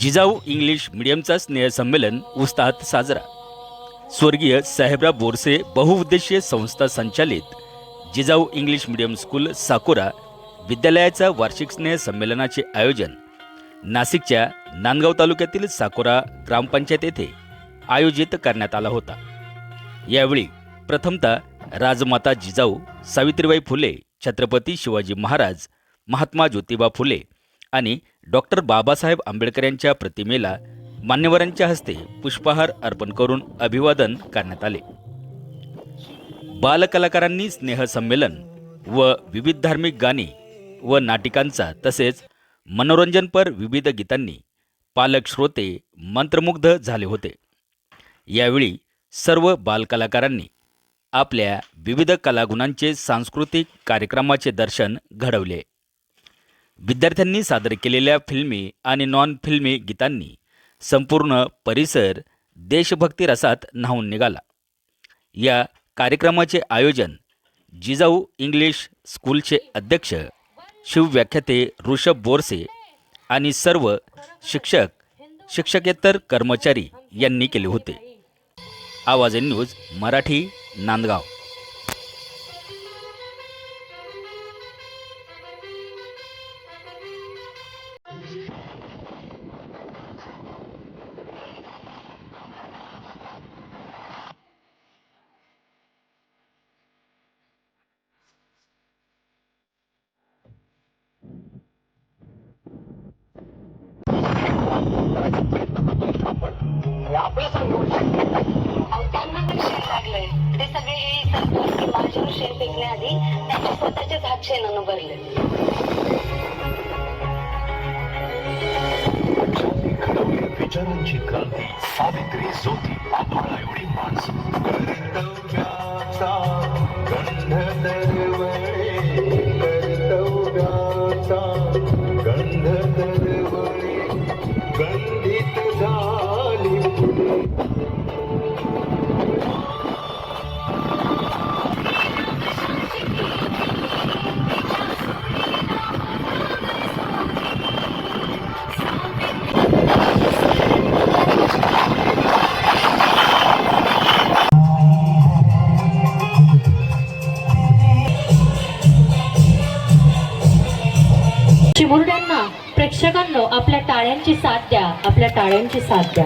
Jijau English मिडियमचा स्नेहसंमेलन उस्ताद साजरा. स्वर्गीय साहेबराव बोरसे बहुउद्देशीय संस्था संचालित Jijau English medium school Sakora विद्यालयाच्या वार्षिक स्नेह संमेलनाचे आयोजन नाशिकच्या नांदगाव तालुक्यातील साकोरा ग्रामपंचायत येथे आयोजित करण्यात आला होता. यावेळी प्रथमतः राजमाता जिजाऊ सावित्रीबाई फुले छत्रपती शिवाजी महाराज महात्मा ज्योतिबा फुले आणि डॉक्टर बाबासाहेब आंबेडकर यांच्या प्रतिमेला मान्यवरांच्या हस्ते पुष्पहार अर्पण करून अभिवादन करण्यात आले. बालकलाकारांनी स्नेहसंमेलन व विविध धार्मिक गाणी व नाटिकांचा तसेच मनोरंजनपर विविध गीतांनी पालक श्रोते मंत्रमुग्ध झाले होते. यावेळी सर्व बालकलाकारांनी आपल्या विविध कलागुणांचे सांस्कृतिक कार्यक्रमाचे दर्शन घडवले. विद्यार्थ्यांनी सादर केलेल्या फिल्मी आणि नॉन फिल्मी गीतांनी संपूर्ण परिसर देशभक्ती रसात न्हावून निघाला. या कार्यक्रमाचे आयोजन जिजाऊ इंग्लिश स्कूलचे अध्यक्ष शिवव्याख्याते ऋषभ बोरसे आणि सर्व शिक्षक शिक्षकेतर कर्मचारी यांनी केले होते. आवाज न्यूज मराठी नांदगाव. ते सगळे हे माझ्यावर शेण फेकण्याआधी त्यांच्या स्वतःचेच हात शेणानं भरले. विचारांची क्रांती सावित्री ज्योती आभाळा एवढी माणसं. चिमुरड्यांना प्रेक्षकांनो आपल्या टाळ्यांची साथ द्या. आपल्या टाळ्यांची साथ द्या.